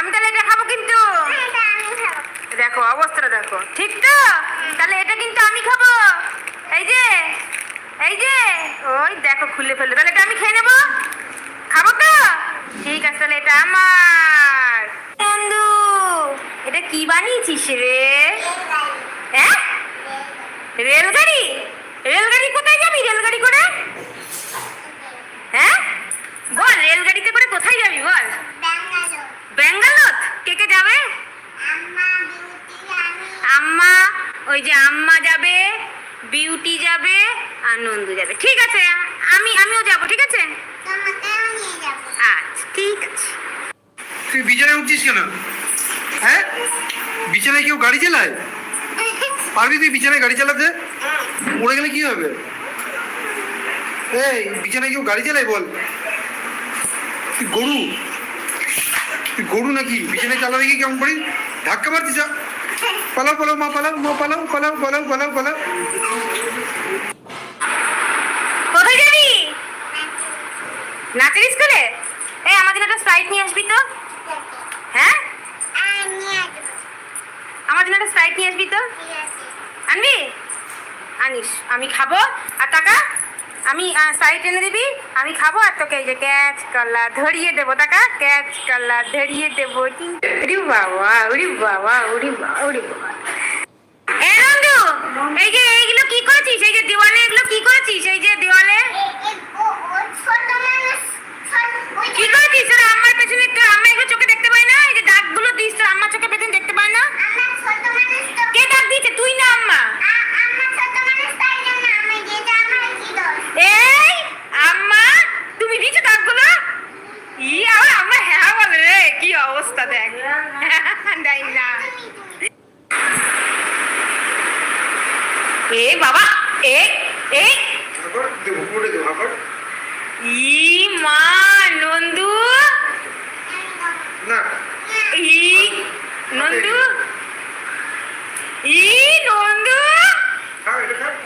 আমি তাহলে এটা খাব কিন্তু। দেখো অবস্থাটা দেখো। ঠিক তো? তাহলে এটা কিন্তু আমি খাব। এই যে এই যে, ওই দেখো, খুলে ফেলল। তাহলে এটা আমি খেয়ে নেব? খাব তো? ঠিক আছে, তাহলে এটা আমার। বন্ধু এটা কি বানিয়েছিস রে হ্যাঁ রেলগাড়ি রেলগাড়ি কোথায় যাবি রেলগাড়ি করে হ্যাঁ বল রেলগাড়িতে করে কোথায় যাবি বল ব্যাঙ্গালোর কে কে যাবে আম্মা ওই যে আম্মা যাবে বিউটি যাবে আর নন্দু যাবে ঠিক আছে আমি আমিও যাব ঠিক আছে আচ্ছা ঠিক আছে তুই কেন? হ্যাঁ? বিছানায় কেউ গাড়ি চালায়? পারবি তুই বিছানায় গাড়ি চালাতে? উড়ে গেলে কি হবে? এই, বিছানায় কেউ গাড়ি চালায় বল। তুই গরু? তুই গরু নাকি? বিছানায় চালাবে কি কেমন করি? ধাক্কা মারছিস যা। পালাও পালাও, মা পালাও মা, পালাও পালাও পালাও পালাও পালাও। নাচের স্কুলে? এই, আমাদের একটা স্প্রাইট নিয়ে আসবি তো হ্যাঁ আমার জন্য একটা স্প্রাইট নিয়ে আসবি তো? আনবি? আনিস, আমি খাব। আর টাকা? আমি সাইড এনে দিবি, আমি খাব, আর তোকে এই যে ক্যাচ কলা ধরিয়ে দেবো, টাকা? ক্যাচ কলা ধরিয়ে দেবো। উরি বাবা উরি বাবা উরি বাবা উরি বাবা। এই যে এইগুলো কি করেছিস? এই যে দেওয়ালে এগুলো কি করেছিস? এই যে দেওয়ালে কি করেছিস তোর আম্মার পেছনে তোর আম্মা এগুলো চোখে দেখতে পায় না এই যে দাগগুলো দিস তোর আম্মা চোখে পেছনে দেখতে পায় না কে দাগ দিয়েছে তুই না আম্মা এই আম্মা তুমি দিছো দাগগুলো ই আবার আম্মা হ্যাঁ বলে রে কি অবস্থা দেখ দেখ না এ বাবা এ এ। ই মা নন্দু। না। ই নন্দু। ই নন্দু।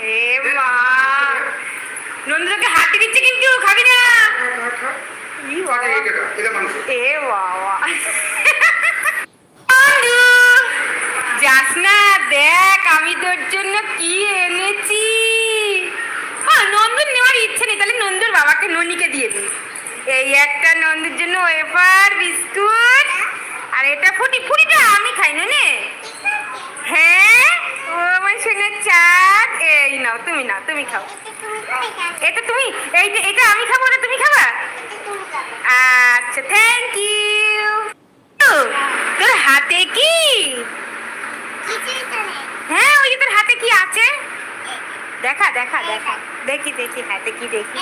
এ মা। নন্দু তোকে হাতে দিচ্ছে কিন্তু খাবি না। ই বাবা। এ বাবা। নন্দু যাস না দেখ, আমি তোর জন্য কি এনেছি? হ্যাঁ নন্দুর নেওয়ার ইচ্ছে নেই, তাহলে নন্দুর বাবাকে ননিকে দিয়ে দিই এই একটা নন্দুর জন্য ওয়েফার, বিস্কুট, আর এটা ফুটি, ফুটিটা আমি খাই না নে হ্যাঁ? ও আমার সঙ্গে চাট। এই নাও, তুমি নাও, তুমি খাও। এটা তুমি, এই এটা আমি না খাবা আচ্ছা থ্যাংক ইউ তোর হাতে কি হ্যাঁ ওই যে তোর হাতে কি আছে দেখা দেখা দেখা। দেখি দেখি হাতে কি দেখি।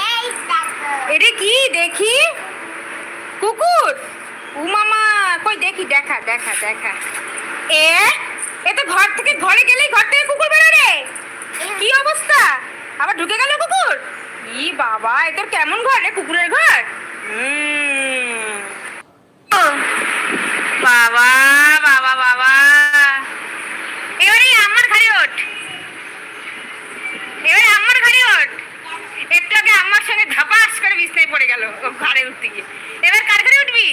এটা কি? দেখি। কুকুর? উ মামা কই দেখি দেখা দেখা দেখা। এ এ তো ঘর থেকে ঘরে গেলেই ঘর থেকে কুকুর বেরো রে। কি অবস্থা? আবার ঢুকে গেল কুকুর? ই বাবা এ তোর কেমন ঘর রে কুকুরের ঘর? বাবা বাবা বাবা এবারে আমার ঘরে ওঠ এবারে আমার ঘরে ওঠ একটু আগে আমার সঙ্গে ধাপাস করে বিছনায় পড়ে গেল ঘরে উঠতে গিয়ে। এবার কার ঘরে উঠবি?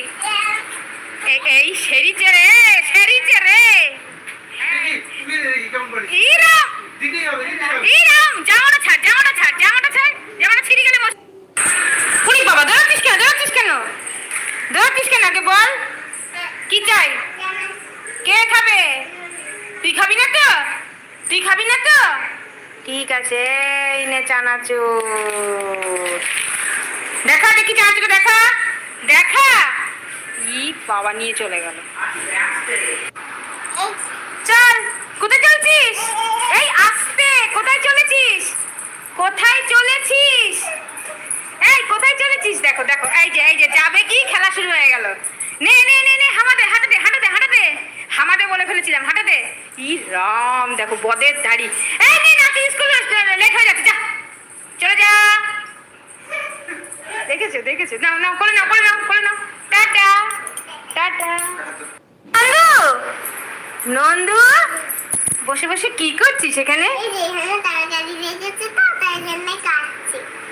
এই সেরিচে রে সেরিচে রে দেখি, তুই দেখি কেমন করিস। ইরাম দিতেই হবে, দিতেই হবে। ইরাম জামাটা ছাড় জামাটা ছাড় জামাটা ছাড় জামাটা ছিঁড়ে গেলে মশ- উরি বাবা দৌড়াচ্ছিস কেন দৌড়াচ্ছিস কেন দৌড়াচ্ছিস কেন আগে বল কি চাই কে খাবে তুই খাবি না তো তুই খাবি না তো আছে এই নে চানাচুর। দেখা, দেখি চানাচুর দেখা। দেখা। ই বাবা, নিয়ে চলে গেল। চল, কোথায় চলছিস? এই, আসতে, কোথায় চলেছিস? কোথায় চলেছিস? এই, কোথায় চলেছিস? দেখো দেখো, এই যে এই যে, যাবে কি? খেলা শুরু হয়ে গেল। নে নে নে নে হামাদে হাঁটাতে হাঁটাতে হাঁটাতে হামাদে বলে ফেলেছিলাম হাঁটাতে ই রাম, দেখো, বদের দাড়ি। লেট হয়ে যাচ্ছে যা। চলে যা। দেখেছ দেখেছ। নাও নাও করে নাও করে নাও করে নাও। Ta ta. নন্দু! নন্দু বসে বসে কি করছিস এখানে?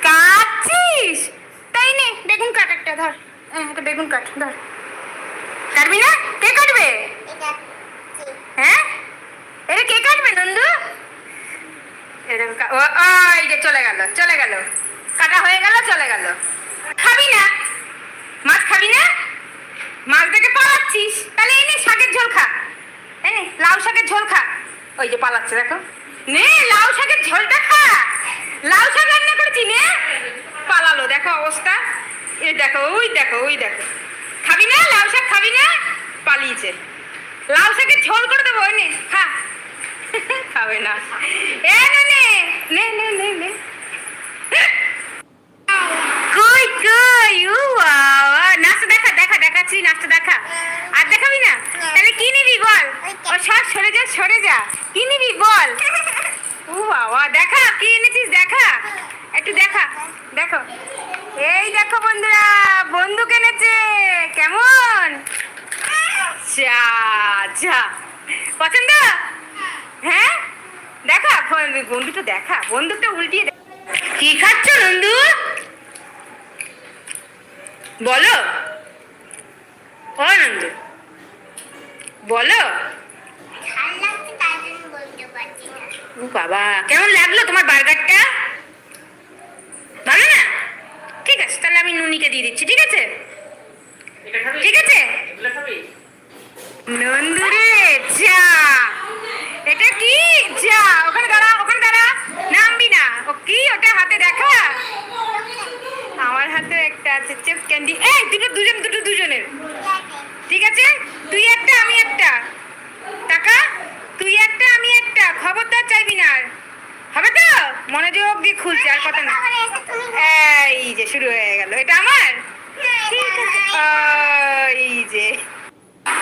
কাটছিস? তাই নে বেগুন কাট একটা ধর। একটা বেগুন কাট ধর। কাটবি না? কে কাটবে? হ্যাঁ? এটা কে কাটবে? নন্দু ও ও, এই যে চলে গেল চলে গেল। কাটা হয়ে গেল চলে গেল। খাবি না? মাছ খাবি না? মাছ দেখে পালাচ্ছিস। তাহলে এনে শাকের ঝোল খা। এনে লাউ শাকের ঝোল খা। ওই যে পালাচ্ছে দেখো। নে লাউ শাকের ঝোলটা খা। লাউ শাক রান্না করেছি নে। পালালো দেখো অবস্থা। এই দেখো ওই দেখো ওই দেখো। খাবি না? লাউ শাক খাবি না? পালিয়েছে। লাউ শাকের ঝোল করে দেবো ওই নে খা। খাবে না। এ, নে নে নে নে নে নে। কই কই উ, বাবা। দেখা দেখা, দেখাচ্ছি, নাচটা দেখা। আর দেখাবি না? তাহলে কি নিবি বল? ও সর সরে যা সরে যা। কি নিবি বল? উ, বাবা, দেখা। কি এনেছিস? দেখা। একটু দেখা। দেখো। এই দেখো বন্ধুরা, বন্দুক এনেছে। কেমন? যা যা পছন্দ? হ্যাঁ? বন্ধুটা দেখা। বন্দুকটা উল্টিয়ে কি খাচ্ছ নন্দু? বলো। ও নন্দু। বলো। ও বাবা কেমন লাগল তোমার বার্গারটা? ভালো না? ঠিক আছে তাহলে আমি নুনিকে দিয়ে দিচ্ছি ঠিক আছে? ঠিক আছে? নন্দুরে যা এটা কি যা ওখানে দাঁড়া ওখানে দাঁড়া নামবি না ও কি ওটা হাতে দেখা আমার হাতে একটা ক্যান্ডি এই, দুটো দুজন, দুটো দুজনের। ঠিক আছে? তুই একটা, আমি একটা। টাকা তুই একটা, আমি একটা। চাইবি না আর। হবে তো? মনোযোগ দিয়ে খুলছে, আর কথা না। এই যে, শুরু হয়ে গেল। এটা আমার? এই যে।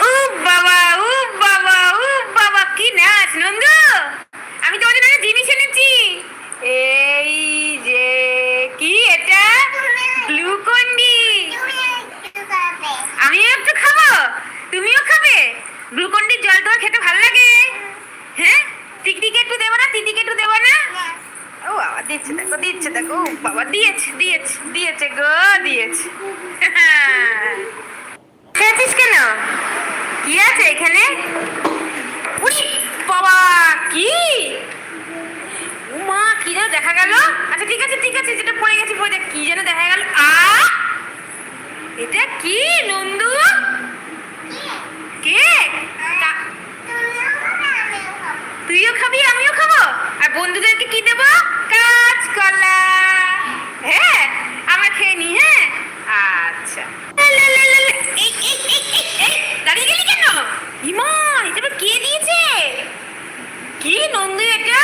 ও বাবা ও বাবা ও বাবা, কি নাচ, নন্দু! আমি তোমাদের জন্য জিনিস এনেছি। এই যে কি এটা গ্লুকন্ডি আমিও একটু খাব তুমিও খাবে গ্লুকন্ডির জল তোমার খেতে ভালো লাগে হ্যাঁ টিকটিকে একটু দেবো না তিতিকে একটু দেবো না ও বাবা দিচ্ছে দেখো বাবা দিয়েছে দিয়েছে দিয়েছে গো দিয়েছে। খেয়েছিস কেন? কি আছে এখানে? উই, বাবা কি? মা কি যেন দেখা গেল। আচ্ছা ঠিক আছে ঠিক আছে যেটা পড়ে গেছে পড়ে। কি যেন দেখা গেল। আ এটা কি নন্দু? কেক তুইও খাবি আমিও খাব। আর বন্ধুদেরকে কি দেবো? কাঁচকলা হ্যাঁ আমরা খেয়ে নি হ্যাঁ? আচ্ছা। দাঁড়িয়ে গেলি কেন? ইমা, এটা কে দিয়েছে? কি নন্দু এটা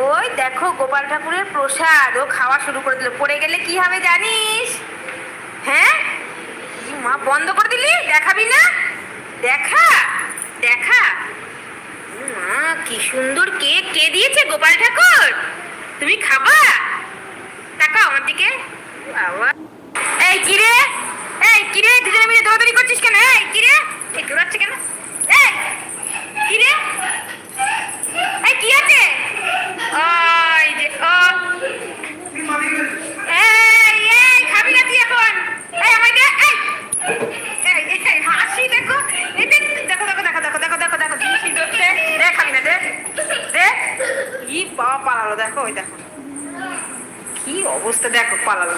ওই দেখো গোপাল ঠাকুরের প্রসাদ, ও খাওয়া শুরু করে দিল। পড়ে গেলে কি হবে জানিস? হ্যাঁ? মা বন্ধ করে দিলি? দেখাবি না? দেখা দেখা। মা কি সুন্দর কেক কে দিয়েছে গোপাল ঠাকুর? তুমি খাবা? দেখো আমার দিকে। বাবা। এই কিরে এই কিরে দুজনে মিলে দৌড়াদৌড়ি করছিস কেন? এই কিরে এই, দৌড়াচ্ছে কেন? এই কিরে এই, কি আছে ওই যে ও এই এই খাবি না তুই এখন এই আমায় দে এই এই, এই, হাসি দেখো এই দেখ, দেখো দেখো দেখো দেখো দেখো দেখো দেখো কি সুন্দর দে দে খাবি না দে দে কি বাবা পালালো দেখো ওই দেখো কি অবস্থা পালালো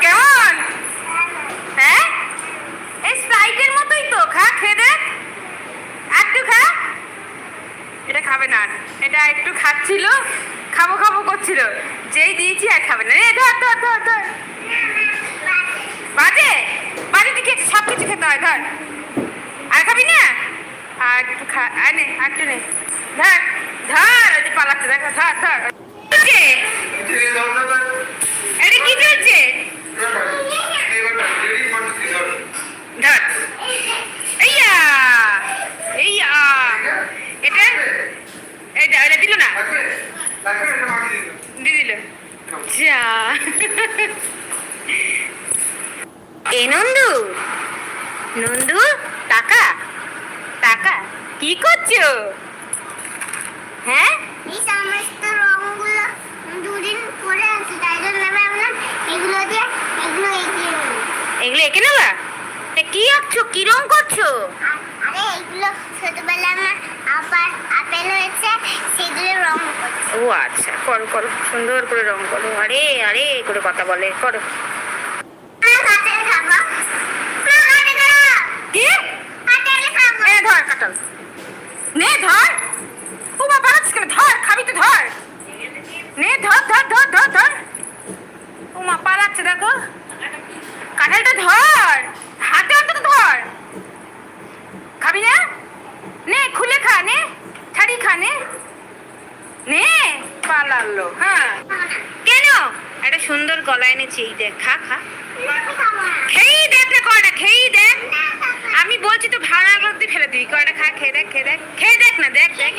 কেমন? হ্যাঁ? এই স্প্রাইটের মতোই তো, খা, খেয়ে দেখ। একটু খা। এটা খাবে না। এটা একটু খাচ্ছিল, খাব খাব করছিল। যেই দিয়েছি আর খাবে না। এ ধর ধর ধর ধর। বাজে? বাজে দিকে সব কিছু খেতে হয়, ধর। আর খাবি না? আর একটু খা আর নে, আর একটু নে। ধর ধর, ওই যে পালাচ্ছে, দেখো, ধর ধর। এ নন্দু। নন্দু টাকা? টাকা? কি করছ? হ্যাঁ এই সমস্ত রঙগুলো দুদিন পরে আছে তাই জন্য আমি ভাবলাম এগুলো এগুলো এগুলো এঁকে নেবা? এ কি আঁকছো? কি রং করছ? আরে এইগুলো ছোটবেলায় আমার আবার আপেল হয়েছে সেগুলো রং ও আচ্ছা করো করো, সুন্দর করে রং করো। আরে আরে, করে কথা বলে, করো। ধর কাটাল ধর। ও ধর খাবি তো ধর। নে, ধর ধর ধর ধর ধর। ও মা পালাচ্ছে, দেখো। কাঁঠালটা ধর! হাতে অন্তত ধর! খাবি না? নে, খুলে খা, নে। ছাড়ি খা, নে। নে, পালালো হ্যাঁ। কেন? একটা সুন্দর গলা এনেছি, এই দেখ, খা খা। খেয়েই দেখ না কয়টা খেয়েই দেখ। আমি বলছি তো ভাড়া করতে ফেলে দিবি। কয়টা খা, খেয়ে দেখ খেয়ে দেখ। খেয়ে দেখ না দেখ দেখ।